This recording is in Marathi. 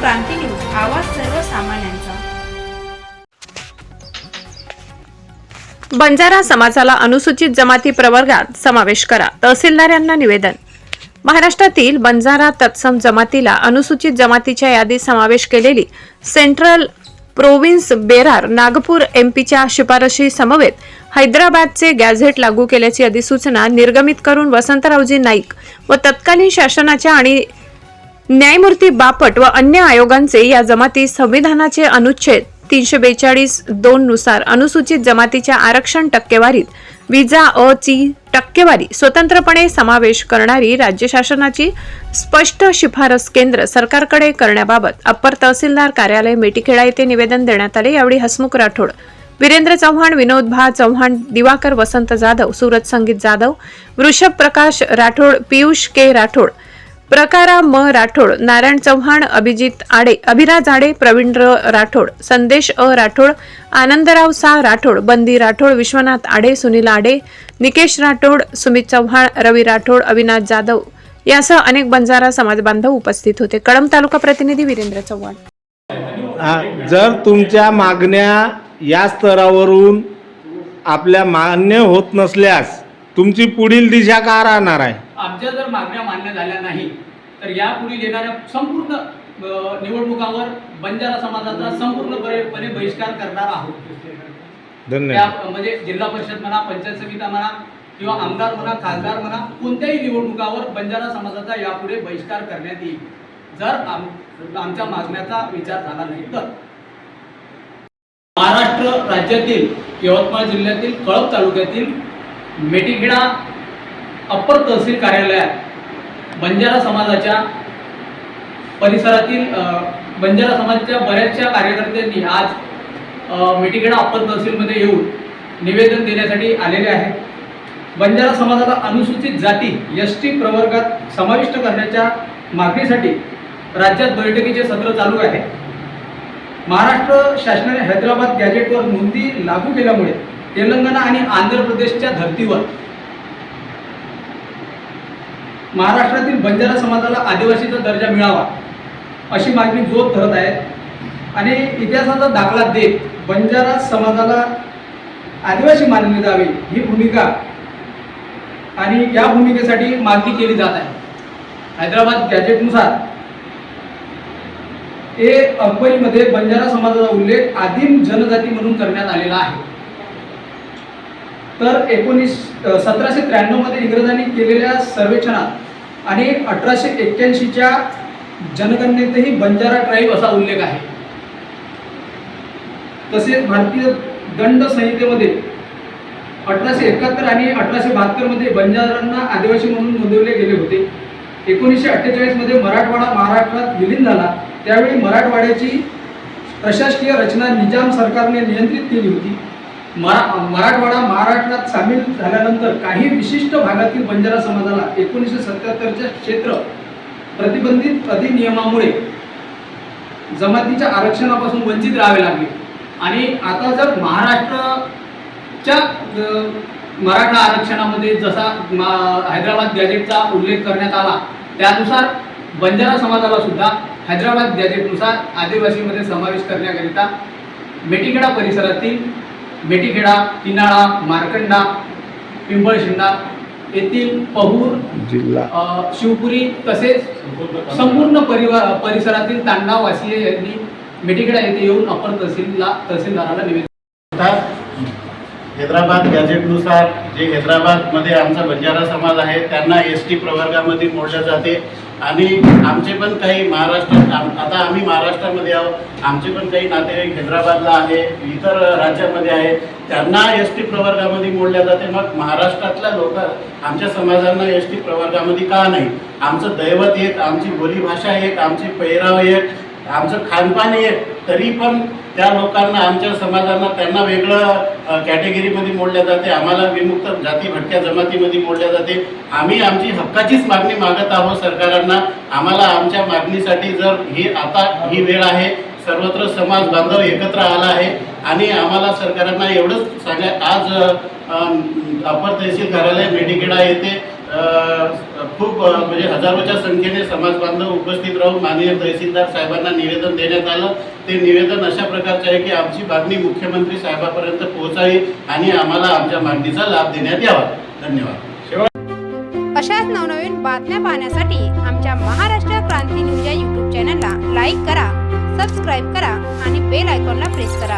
क्रांती न्यूज आवाज सर्वसामान्यांचा. बंजारा समाजाला अनुसूचित जमाती प्रवर्गात समावेश करा तहसीलदार यांना निवेदन. महाराष्ट्रातील बंजारा तत्सम जमातीला अनुसूचित जमातीच्या यादीत समावेश केलेली सेंट्रल प्रोव्हिन्स बेरार नागपूर एमपीच्या शिफारशी समवेत हैदराबादचे गॅझेट लागू केल्याची अधिसूचना निर्गमित करून वसंतरावजी नाईक व तत्कालीन शासनाच्या आणि न्यायमूर्ती बापट व अन्य आयोगांचे या जमाती संविधानाचे अनुच्छेद तीनशे बेचाळीस दोन नुसार अनुसूचित जमातीच्या आरक्षण टक्केवारीत विजा अ ची टक्केवारी स्वतंत्रपणे समावेश करणारी राज्य शासनाची स्पष्ट शिफारस केंद्र सरकारकडे करण्याबाबत अप्पर तहसीलदार कार्यालय मेटीखेडा येथे निवेदन देण्यात आले. यावेळी हसमुख राठोड वीरेंद्र चव्हाण विनोद भा चव्हाण दिवाकर वसंत जाधव सूरज संगीत जाधव वृषभ प्रकाश राठोड पियुष के राठोड प्रकारा म राठोड नारायण चव्हाण अभिजित आडे अभिराज आडे प्रवीणर राठोड संदेश अ राठोड आनंदराव सा राठोड बंदी राठोड विश्वनाथ आडे सुनील आडे निकेश राठोड सुमित चव्हाण रवी राठोड अविनाश जाधव यासह अनेक बंजारा समाज बांधव उपस्थित होते. कळंब तालुका प्रतिनिधी वीरेंद्र चव्हाण. हा, जर तुमच्या मागण्या या स्तरावरून आपल्या मान्य होत नसल्यास तुमची पुढील दिशा का राहणार आहे? आमच्या जर मागण्या मान्य झाल्या नाही तर यापुढील येणाऱ्या संपूर्ण निवडणुकावर बंजारा समाजाचा संपूर्णपणे बहिष्कार करणार आहोत. म्हणजे जिल्हा परिषद म्हणा पंचायत समिती म्हणा किंवा आमदार म्हणा खासदार म्हणा कोणत्याही निवडणुकावर बंजारा समाजाचा यापुढे बहिष्कार करण्यात येईल जर आम आमच्या मागण्याचा विचार झाला नाही तर. महाराष्ट्र राज्यातील यवतमाळ जिल्ह्यातील कळंब तालुक्यातील मेटीखेडा अप्पर तहसील कार्यालयात बंजारा समाजाच्या परिसरातील बंजारा समाजाच्या बऱ्याचशा कार्यकर्त्यांनी आज मिटिगडा अप्पर तहसीलमध्ये येऊन निवेदन देण्यासाठी आलेले आहे बंजारा समाजाला अनुसूचित जाती एस टी प्रवर्गात समाविष्ट करण्याच्या मागणीसाठी राज्यात बैठकीचे सत्र चालू आहे. महाराष्ट्र शासनाने हैदराबाद गॅजेटवर नोंदी लागू केल्यामुळे तेलंगणा आणि आंध्र प्रदेशच्या धर्तीवर महाराष्ट्रातील बंजारा समाजाला आदिवासीचा दर्जा मिळावा अशी मागणी जोर धरत आहे. आणि इतिहासाचा दाखला देत बंजारा समाजाला आदिवासी मानली जावी ही भूमिका आणि या भूमिकेसाठी मागणी केली जात आहे. हैदराबाद गॅजेटनुसार हे अंबरीमध्ये बंजारा समाजाचा उल्लेख आदिम जनजाती म्हणून करण्यात आलेला आहे. तर एकोणीस सतराशे त्र्याण्णवमध्ये इंग्रजांनी केलेल्या सर्वेक्षणात आणि अठराशे एक्क्याऐंशीच्या जनगणनेतही बंजारा ट्राईब असा उल्लेख आहे. तसेच भारतीय दंड संहितेमध्ये अठराशे एकाहत्तर आणि अठराशे बहात्तरमध्ये बंजारांना आदिवासी म्हणून नोंदवले गेले होते. एकोणीसशे अठ्ठेचाळीसमध्ये मराठवाडा महाराष्ट्रात विलीन झाला. त्यावेळी मराठवाड्याची प्रशासकीय रचना निजाम सरकारने नियंत्रित केली होती. मरा मराठवाडा महाराष्ट्रात सामील झाल्यानंतर काही विशिष्ट भागातील बंजारा समाजाला एकोणीसशे सत्याहत्तरच्या क्षेत्र प्रतिबंधित अधिनियमामुळे जमातीच्या आरक्षणापासून वंचित राहावे लागले. आणि आता जर महाराष्ट्रच्या मराठा आरक्षणामध्ये जसा मा- हैदराबाद गॅजेटचा उल्लेख करण्यात आला त्यानुसार बंजारा समाजाला सुद्धा हैदराबाद गॅजेटनुसार आदिवासीमध्ये समावेश करण्याकरिता मेटीखेडा परिसरातील मेटीखेडा किनाळा मार्कंडा पिंपळशिंडा येथील पहूर जिल्हा. शिवपुरी तसेच संपूर्ण परिवार परिसरातील तांडावासीय यांनी मेटीखेडा येथे येऊन अपर तहसीलला तहसीलदाराला निवेदन हैदराबाद गॅझेटनुसार जे हैदराबादमध्ये आमचा बंजारा समाज आहे त्यांना एस टी प्रवर्गामध्ये मोडलं जाते. आणि आमचे पण काही महाराष्ट्रात आता आम्ही महाराष्ट्रामध्ये आहोत. आमचे पण काही नातेवाईक हैदराबादला आहे इतर राज्यामध्ये आहे त्यांना एस टी प्रवर्गामध्ये मोडल्या जाते. मग महाराष्ट्रातल्या लोक आमच्या समाजांना एस टी प्रवर्गामध्ये का नाही? आमचं दैवत एक आमची बोलीभाषा एक आमची पेहराव एक आमचं खानपान एक तरी पण त्या लोकांना आमच्या समाजांना त्यांना वेगळं कॅटेगरीमध्ये मोडल्या जाते. आम्हाला विमुक्त जाती भटक्या जमातीमध्ये मोडल्या जाते. आम्ही आमची हक्काचीच मागणी मागत आहोत सरकारांना. आम्हाला आमच्या मागणीसाठी जर ही आता ही वेळ आहे सर्वत्र समाज बांधव एकत्र आला आहे आणि आम्हाला सरकारांना एवढंच सांगा आज अपर तहसील कार्यालय मेडिकेडा येथे खूप म्हणजे हजारोच्या संख्येने समाज बांधव उपस्थित राहून माननीय तहसीलदार साहेबांना निवेदन देण्यात आलं. ते निवेदन अशा प्रकारचे आहे की आमची मागणी मुख्यमंत्री साहेबापर्यंत पोहोचावी आणि आम्हाला आमच्या मागणीचा लाभ देण्यात यावा. धन्यवाद. अशाच नवनवीन बातम्या पाहण्यासाठी आमच्या महाराष्ट्र क्रांती न्यूज या यूट्यूब चॅनलला लाईक करा सबस्क्राईब करा आणि बेल आयकॉनला प्रेस करा.